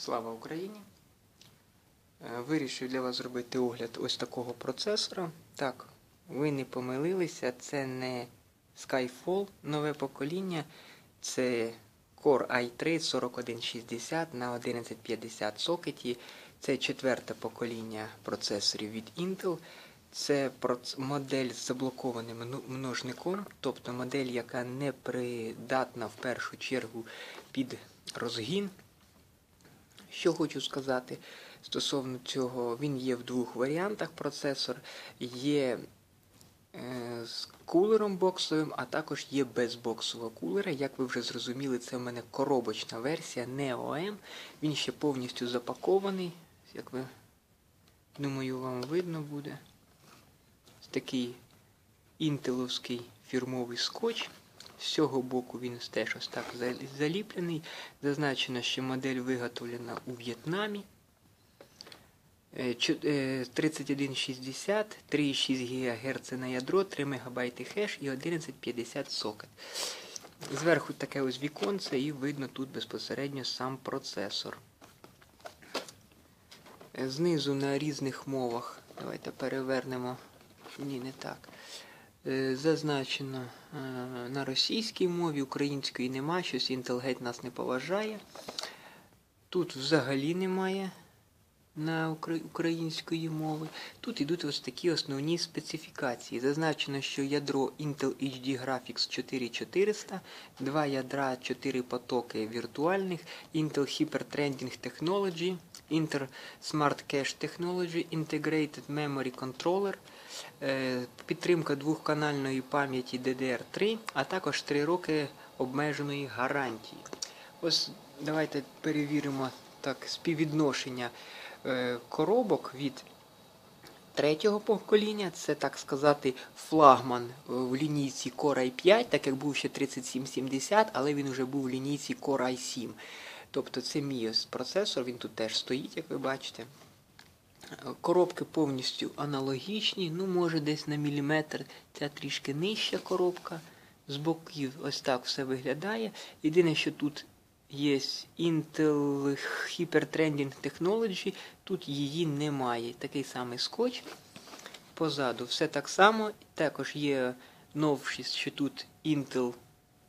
Слава Україні! Е, Вирішив для вас зробити огляд ось такого процесора. Так, ви не помилилися, це не Skyfall, нове покоління, це Core i3 4160 на 1150 сокеті. Це четверте покоління процесорів від Intel. Це модель з заблокованим множником, тобто модель, яка не придатна в першу чергу під розгін. Що хочу сказати стосовно цього, він є в двох варіантах процесор. Є е, з кулером боксовим, а також є без боксового кулера. Як ви вже зрозуміли, це в мене коробочна версія, не OM. Він ще повністю запакований. Як ви думаю, вам видно буде. Такий інтеловський фірмовий скотч. З цього боку він теж ось так заліплений. Зазначено, що модель виготовлена у В'єтнамі. Е, чо- е, 3160, 3,6 ГГц на ядро, 3 МБ хеш і 1150 сокет. Зверху таке ось віконце і видно тут безпосередньо сам процесор. Е, Знизу на різних мовах. Давайте перевернемо. Ні, не так. Е, Зазначено е, на російській мові, української нема, щось Intel геть нас не поважає. Тут взагалі немає на української мови. Тут йдуть ось такі основні специфікації. Зазначено, що ядро Intel HD Graphics 4400, два ядра, 4 потоки віртуальних, Intel Hyper Trending Technology, Intel Smart Cache Technology, Integrated Memory Controller, е, підтримка двохканальної пам'яті DDR3, а також 3 роки обмеженої гарантії. Ось давайте перевіримо так співвідношення е, коробок від третього покоління. Це, так сказати, флагман е, в лінійці Core i5, так як був ще 3770, але він вже був в лінійці Core i7. Тобто це мій процесор, він тут теж стоїть, як ви бачите. Коробки повністю аналогічні, ну може десь на міліметр ця трішки нижча коробка. З боків ось так все виглядає. Єдине, що тут є Intel Hypertrending Technology, тут її немає. Такий самий скотч. Позаду все так само. Також є новшість, що тут Intel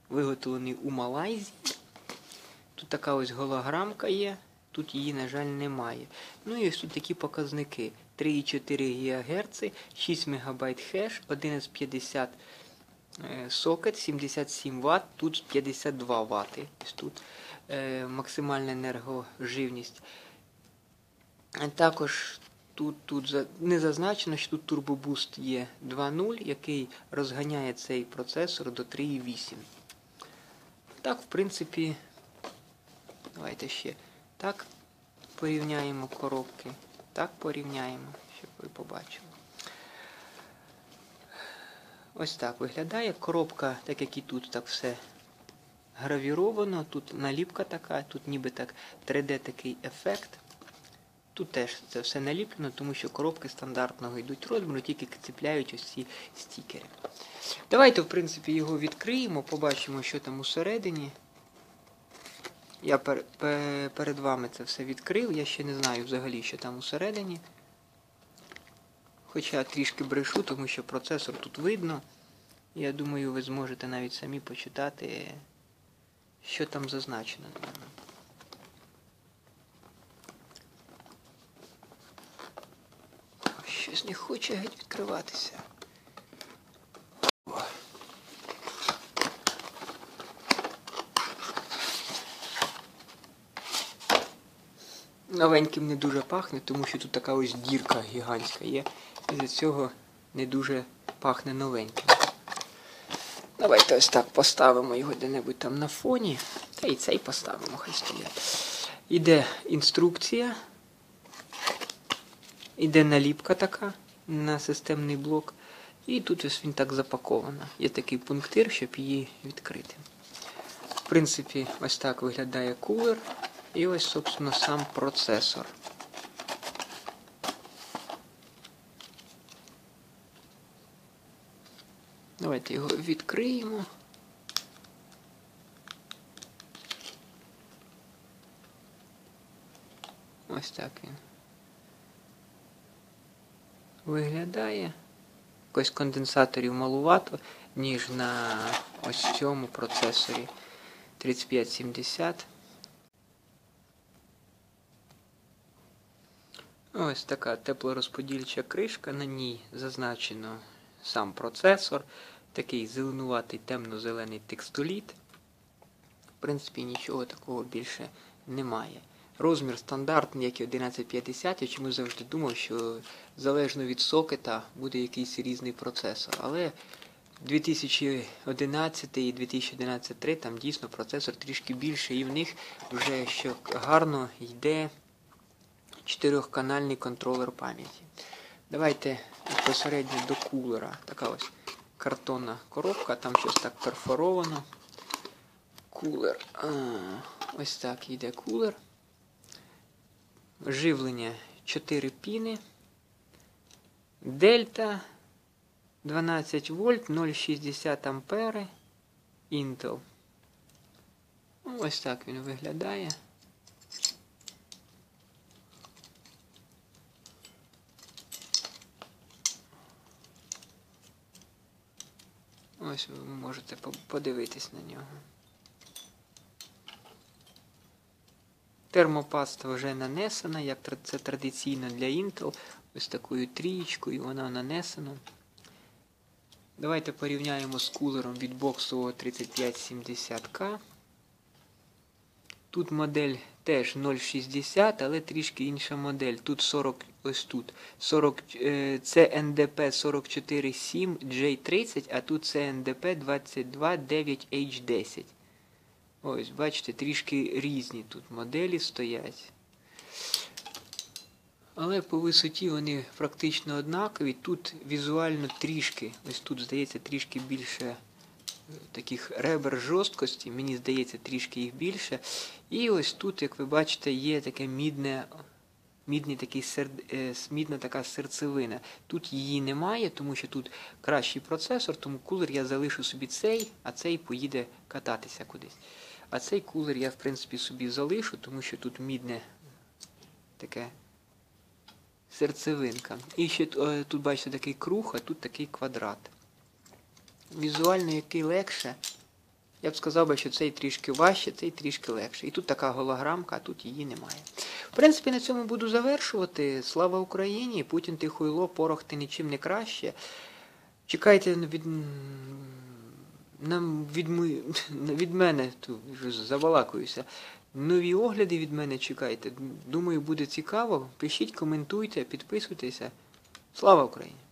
виготовлений у Малайзії. Тут така ось голограмка є, тут її, на жаль, немає. Ну і ось тут такі показники. 3,4 ГГц, 6 МБ хеш, 1150 е, сокет, 77 Вт, тут 52 Вт. Ось тут е, максимальна енергоживність. Також тут, тут не зазначено, що тут турбобуст є 2.0, який розганяє цей процесор до 3.8. Так, в принципі, давайте ще так порівняємо коробки. Так порівняємо, щоб ви побачили. Ось так виглядає. Коробка, так як і тут, так все гравіровано. Тут наліпка така, тут ніби так 3D такий ефект. Тут теж це все наліплено, тому що коробки стандартного йдуть розміру, тільки цепляють ось ці стікери. Давайте, в принципі, його відкриємо, побачимо, що там усередині. Я пер, пе- перед вами це все відкрив, я ще не знаю взагалі, що там усередині. Хоча трішки брешу, тому що процесор тут видно. Я думаю, ви зможете навіть самі почитати, що там зазначено. Щось не хоче геть відкриватися. Новеньким не дуже пахне, тому що тут така ось дірка гігантська є. І за цього не дуже пахне новеньким. Давайте ось так поставимо його де-небудь там на фоні. Та і цей поставимо, хай стоять. Іде інструкція. Іде наліпка така на системний блок. І тут ось він так запаковано. Є такий пунктир, щоб її відкрити. В принципі, ось так виглядає кулер. І ось, собственно, сам процесор. Давайте його відкриємо. Ось так він. Виглядає. Якось конденсаторів малувато, ніж на ось цьому процесорі 3570. Ось така теплорозподільча кришка, на ній зазначено сам процесор, такий зеленуватий темно-зелений текстоліт. В принципі, нічого такого більше немає. Розмір стандартний, як і 1150, я чому завжди думав, що залежно від сокета буде якийсь різний процесор. Але 2011 і 2011.3 там дійсно процесор трішки більший, і в них вже що гарно йде чотирьохканальний контролер пам'яті. Давайте безпосередньо до кулера. Така ось картонна коробка, там щось так перфоровано. Кулер. А, ось так йде кулер. Живлення 4 піни. Дельта 12 вольт 0,60 ампери. Intel. Ну, Ось так він виглядає. Ось ви можете подивитись на нього. Термопаста вже нанесена, як це традиційно для Intel. Ось такою трієчкою вона нанесена. Давайте порівняємо з кулером від боксового 3570К. Тут модель теж 0,60, але трішки інша модель. Тут 40, ось тут 40, е, це NDP 447 J30, а тут це NDP 229H10. Ось, бачите, трішки різні тут моделі стоять. Але по висоті вони практично однакові. Тут візуально трішки, ось тут, здається, трішки більше таких ребер жорсткості, мені здається, трішки їх більше. І ось тут, як ви бачите, є таке мідне, мідний такий сер, е, мідна така серцевина. Тут її немає, тому що тут кращий процесор, тому кулер я залишу собі цей, а цей поїде кататися кудись. А цей кулер я, в принципі, собі залишу, тому що тут мідне таке серцевинка. І ще е, тут, бачите, такий круг, а тут такий квадрат. Візуально який легше. Я б сказав би, що цей трішки важче, цей трішки легше. І тут така голограмка, а тут її немає. В принципі, на цьому буду завершувати. Слава Україні! Путін ти хуйло, порох ти нічим не краще. Чекайте від, від, від мене, ту, вже забалакуюся. Нові огляди від мене чекайте. Думаю, буде цікаво. Пишіть, коментуйте, підписуйтеся. Слава Україні!